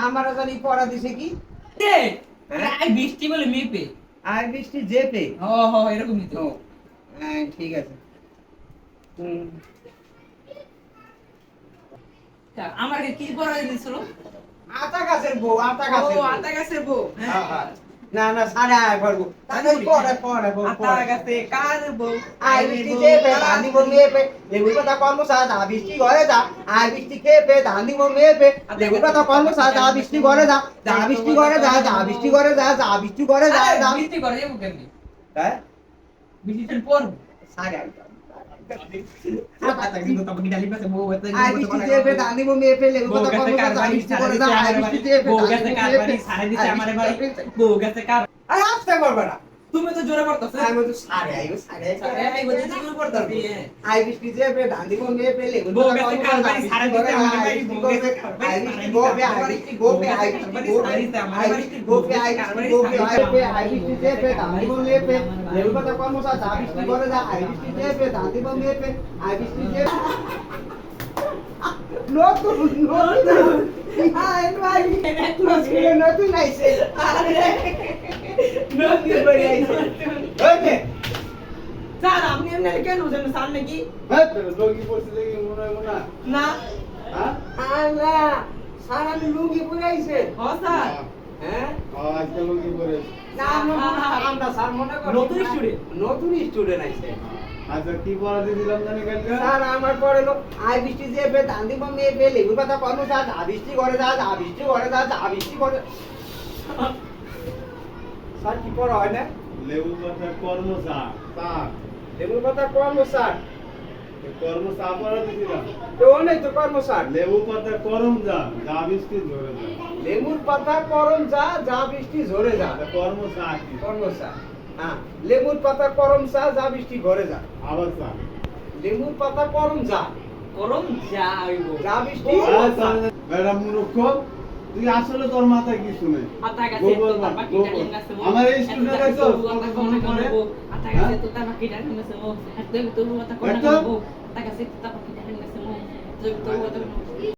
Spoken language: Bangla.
আমার জানি পড়া দিছে কি? হ্যাঁ? আই বৃষ্টি বলে মেপে আই বৃষ্টি জেপে ও হ এরকমই তো। হ্যাঁ ঠিক আছে। আমাকে কি পড়া দিছিল? আতা গাছের বউ আতা গাছের বউ। আতা গাছের বউ। হ্যাঁ, হ্যাঁ। না না সাড়ে আয় পারব তাহলে বউ আতা পড়ে কার বউ? আই বৃষ্টি চেপে ধান দিব মেপে। লেবুর পাতা কর্ম সা যা বৃষ্টি ঘরে যা। আই বৃষ্টি খেপে ধান দিব মেপে। লেবুর পাতা কর্ম সা যা বৃষ্টি ঘরে যা। যা বৃষ্টি ঘরে যা যা বৃষ্টি ঘরে যা যা বৃষ্টি ঘরে যা যা বৃষ্টি করে যাব কেমনি? হ্যাঁ? বৃষ্টি পর? সাড়ে আয় আতা কিন্তু তখন ডালি পাশে বউ আছে আই বৃষ্টি চেপে ধান দিব মেপে লেবুর বউ পাতা গেছে কর্ম কার সা যা বাড়ি বৃষ্টি সারা ঘরে দিছে যা আই আমার বৃষ্টি বাড়ি চেপে বউ ধান গেছে দিব কার বাড়ি মেপে সারা দিছে আই আমার বৃষ্টি বাড়ি চেপে- বউ গেছে কার আরে আসতে পারবে না তুমি তো জোরে পড়তাছ আমি তো সাড়ে আইবো সাড়ে সাড়ে আই বলতে চিগুর পড়তাছি আই বৃষ্টি চেপে ধান দিব মেপে লেবুর বউ পাতা গেছে কর্ম কার সা যা বাড়ি বৃষ্টি সারা ঘরে দিছে যা আমার আই বাড়ি বৃষ্টি বউ ঘরে গেছে কার আই বাড়ি বৃষ্টি গোপে আই বৃষ্টি গোপে আই বৃষ্টি গোপে আই বৃষ্টি গোপে আই বৃষ্টি গোপে আই বৃষ্টি চেপে ধান দিব মেপে লেবুর পাতা কর্ম সা যা বৃষ্টি ঘরে যা আই বৃষ্টি চেপে ধান দিব মেপে আই বৃষ্টি চেপে নতুন নতুন আই ভাই নতুন নতুন আইছে নতুন করে আইছে ওকে স্যার আপনি এমনি কেন বুঝেন স্যার নাকি লগি পড়ছে দেখি মনে হয় মনে হয়। না হ্যাঁ? আল্লাহ লুঙ্গি পরে আইছে হ স্যার হ্যাঁ আজকে লগি পড়ে। আমরা স্যার মনে করি নতুন student? নতুন স্টুডেন্ট আইছে আচ্ছা, কি পড়া দিয়েছিলাম জানি কালকে? স্যার আমার পরে লোক আই বৃষ্টি যে পে দান্দি বমে পে লেবু পাতা কর্ম স্যার যা বৃষ্টি করে যা যা বৃষ্টি করে যা যা বৃষ্টি করে স্যার কি পড়া হয় না লেবু পাতা কর্ম চা। চা। লেবু পাতা কর্ম স্যার এই কর্ম চা পড়া দিয়েছিলাম। তো নেই তো লেবু পাতা করম যা যা বৃষ্টি ধরে যায়। লেবুর পাতা করম যা যা বৃষ্টি ঝরে যা হ্যাঁ লেবুর পাতা করম চা যা বৃষ্টি ঘরে যা আবার চা লেবুর পাতা করম যা। করম যা যা বৃষ্টি বেড়া মূর্খ তুই আসলে তোর মাথায় কিছু নেই। আমার এই স্টুডেন্ট আছে, মো তো তো